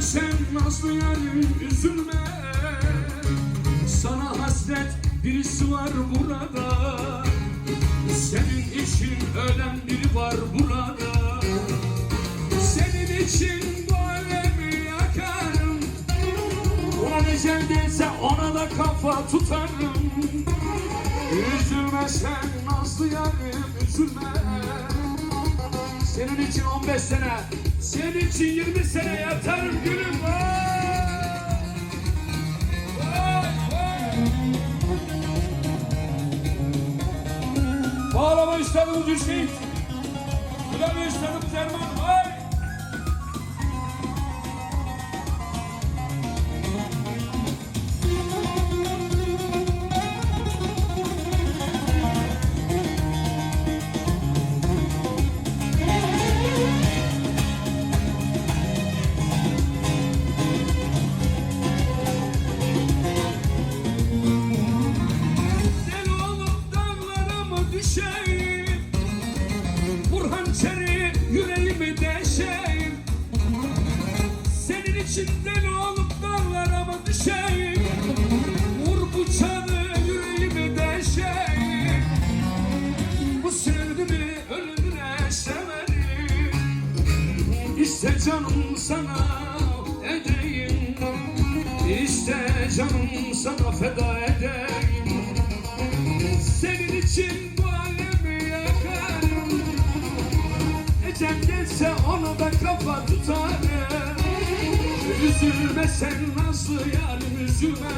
sen nazlı yarim üzülme. Sana hasret birisi var burada. Senin için ölen biri var burada. Senin için bu alemi yakarım. Ulan ecel değilse ona da kafa tutarım. Üzülme sen nazlı yarim üzülme Senin için 15 sene Senin için 20 sene yatarım gülüm! Bağlama üstadımız Hüseyin Klavye üstadımız Erman Vay! Hançeri yüreğimi deşeyim. Senin için deli olup dağlara mı düşeyim. Vur bıçağı yüreğimi deşeyim. Bu sevgimi ölümüne severim. İşte canım sana edeyim. İşte canım sana feda edeyim Gelse ona da kafa tutarım Üzülme sen nasıl yarim üzülme.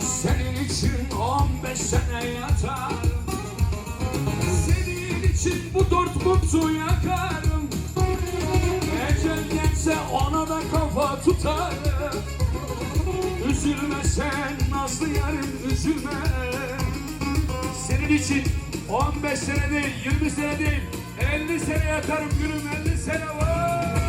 Senin için 15 sene yatarım Senin için bu Dortmund'u yakarım. Ecel gelse ona da kafa tutarım. Üzülme sen nazlı yarim üzülme. Senin için 15 sene değil 20 sene değil 50 sene yatarım gülüm 50 sene var